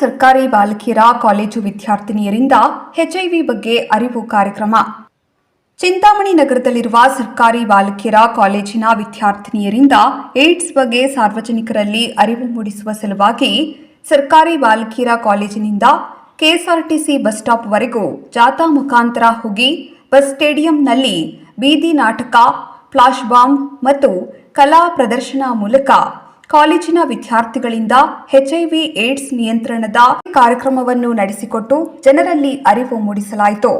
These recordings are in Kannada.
ಸರ್ಕಾರಿ ಬಾಲಕಿಯರ ಕಾಲೇಜು ವಿದ್ಯಾರ್ಥಿನಿಯರಿಂದ ಎಚ್ಐವಿ ಬಗ್ಗೆ ಅರಿವು ಕಾರ್ಯಕ್ರಮ. ಚಿಂತಾಮಣಿ ನಗರದಲ್ಲಿರುವ ಸರ್ಕಾರಿ ಬಾಲಕಿಯರ ಕಾಲೇಜಿನ ವಿದ್ಯಾರ್ಥಿನಿಯರಿಂದ ಏಡ್ಸ್ ಬಗ್ಗೆ ಸಾರ್ವಜನಿಕರಲ್ಲಿ ಅರಿವು ಮೂಡಿಸುವ ಸಲುವಾಗಿ ಸರ್ಕಾರಿ ಬಾಲಕಿಯರ ಕಾಲೇಜಿನಿಂದ ಕೆಎಸ್ಆರ್ಟಿಸಿ ಬಸ್ ಸ್ಟಾಪ್ವರೆಗೂ ಜಾಥಾ ಮುಖಾಂತರ ಹೋಗಿ ಬಸ್ ಸ್ಟೇಡಿಯಂನಲ್ಲಿ ಬೀದಿ ನಾಟಕ, ಫ್ಲಾಶ್ ಬಾಂಬ್ ಮತ್ತು ಕಲಾ ಪ್ರದರ್ಶನ ಮೂಲಕ ಕಾಲೇಜಿನ ವಿದ್ಯಾರ್ಥಿಗಳಿಂದ ಎಚ್ಐವಿ ಏಡ್ಸ್ ನಿಯಂತ್ರಣದ ಕಾರ್ಯಕ್ರಮವನ್ನು ನಡೆಸಿಕೊಟ್ಟು ಜನರಲ್ಲಿ ಅರಿವು ಮೂಡಿಸಲಾಯಿತು.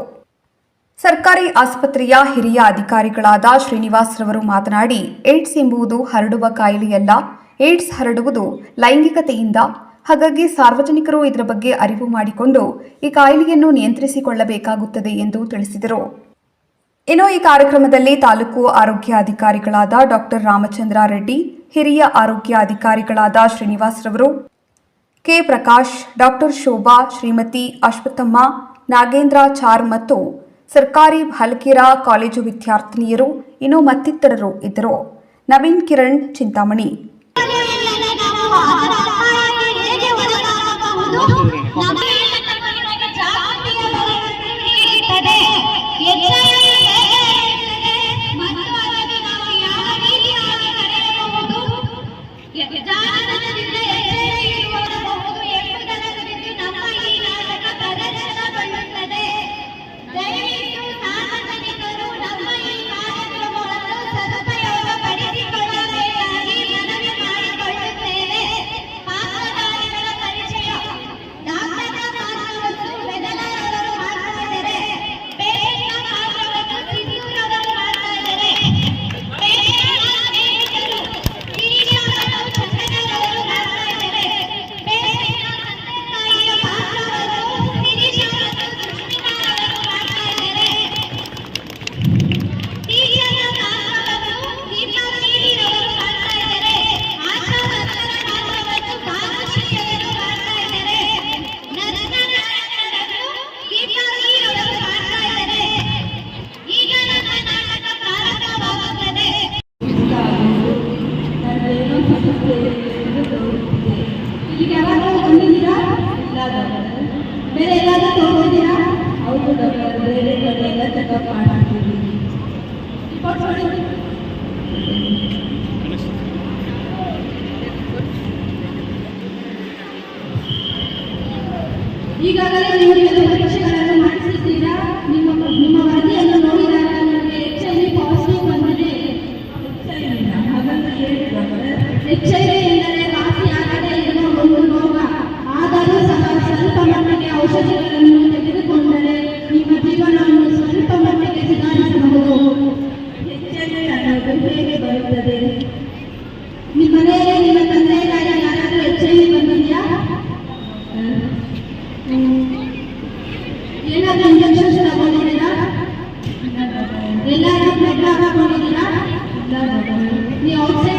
ಸರ್ಕಾರಿ ಆಸ್ಪತ್ರೆಯ ಹಿರಿಯ ಅಧಿಕಾರಿಗಳಾದ ಶ್ರೀನಿವಾಸ್ ರವರು ಮಾತನಾಡಿ ಏಡ್ಸ್ ಎಂಬುದು ಹರಡುವ ಕಾಯಿಲೆಯಲ್ಲ ಏಡ್ಸ್ ಹರಡುವುದು ಲೈಂಗಿಕತೆಯಿಂದ. ಹಾಗಾಗಿ ಸಾರ್ವಜನಿಕರು ಇದರ ಬಗ್ಗೆ ಅರಿವು ಮಾಡಿಕೊಂಡು ಈ ಕಾಯಿಲೆಯನ್ನು ನಿಯಂತ್ರಿಸಿಕೊಳ್ಳಬೇಕಾಗುತ್ತದೆ ಎಂದು ತಿಳಿಸಿದರು. ಇನ್ನು ಈ ಕಾರ್ಯಕ್ರಮದಲ್ಲಿ ತಾಲೂಕು ಆರೋಗ್ಯ ಅಧಿಕಾರಿಗಳಾದ ಡಾಕ್ಟರ್ ರಾಮಚಂದ್ರ ರೆಡ್ಡಿ ಹಿರಿಯ ಆರೋಗ್ಯ ಅಧಿಕಾರಿಗಳಾದ ಶ್ರೀನಿವಾಸರವರು ಕೆ ಪ್ರಕಾಶ್, ಡಾಕ್ಟರ್ ಶೋಭಾ, ಶ್ರೀಮತಿ ಅಶ್ವತ್ಥಮ್ಮ, ನಾಗೇಂದ್ರ ಚಾರ್ ಮತ್ತು ಸರ್ಕಾರಿ ಬಾಲಕಿಯರ ಕಾಲೇಜು ವಿದ್ಯಾರ್ಥಿನಿಯರು, ಇನ್ನು ಮತ್ತಿತರರು ಇದ್ದರು. ನವೀನ್ ಕಿರಣ್, ಚಿಂತಾಮಣಿ. ಬೇರೆ ಎಲ್ಲಾದ್ರೂ ತಗೊಂಡಿದ್ದೀರಾ ಹೌದು ಡಾಕ್ಟರ್ ಬೇರೆ ಕಡೆ ಎಲ್ಲ ಚೆಕಪ್ ಮಾಡ್ತಿದ್ದೀವಿ ರಿಪೋರ್ಟ್ ನೋಡಿ ಈಗಾಗಲೇ ನೀವು ಮಟ್ಟಿಗೆ ಔಷಧಿಗಳನ್ನು ತೆಗೆದುಕೊಂಡರೆ ನಿಮ್ಮ ಜೀವನವನ್ನು ಸ್ವಲ್ಪ ಮಟ್ಟಿಗೆ ಸುಧಾರಿಸಬಹುದು ಎಚ್ ಐ ವಿ ಅನ್ನೋದು ಹೇಗೆ ಬರುತ್ತದೆ ನಿಮ್ಮ ಮನೆಯಲ್ಲಿ ನಿಮ್ಮ ತಂದೆ ತಾಯಿ ಯಾರಾದರೂ ಎಚ್ ಐ ವಿ ಬಂದಿದೆಯಾ ಏನಾದರೂ ಇಂಜೆಕ್ಷನ್ಸ್ ತಗೊಂಡಿದ್ದೀರಾ ಎಲ್ಲಾದ್ರೂ ಬ್ಲಡ್ ಹಾಕೊಂಡಿದ್ದೀರಾ ನೀವು ಔಟ್ಸೈಡ್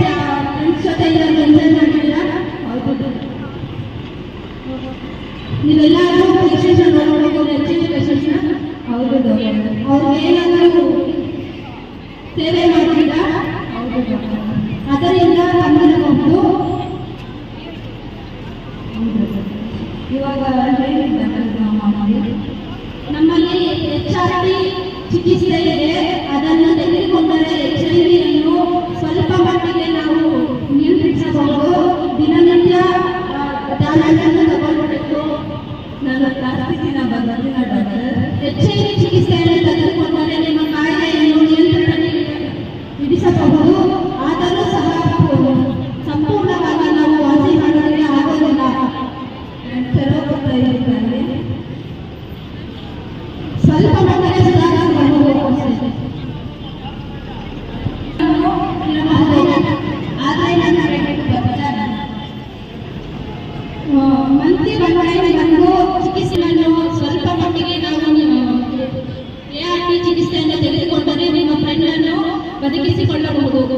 ಇವಾಗ ನಮ್ಮಲ್ಲಿ ಎಚ್ ಆರ್ ಟಿ ಚಿಕಿತ್ಸೆ ಇದೆ. ಅದನ್ನು ತೆಗೆದುಕೊಂಡರೆ ಎಚ್ ಐ ವಿಯನ್ನು ಸ್ವಲ್ಪ ಮಟ್ಟಿಗೆ ನಾವು ನಿಯಂತ್ರಿಸಬಹುದು. ದಿನನಿತ್ಯ ಟ್ಯಾಬ್ಲೆಟನ್ನು ತಗೊಂಡ್ಬಿಟ್ಟು ನನ್ನ ಸ್ಥಿತಿನ ಬಂದಿನ ಎಚ್ ಐ ವಿ ಮಂತ್ಲಿ ಬಂಡವಾಳ ಬಂದು ಚಿಕಿತ್ಸೆಯನ್ನು ಸ್ವಲ್ಪ ಮಟ್ಟಿಗೆ ನಾವು ಎ ಆರ್ ಟಿ ಚಿಕಿತ್ಸೆಯನ್ನು ತೆಗೆದುಕೊಂಡರೆ ನಿಮ್ಮ ಫ್ರೆಂಡನ್ನು ಬದುಕಿಸಿಕೊಳ್ಳಬಹುದು.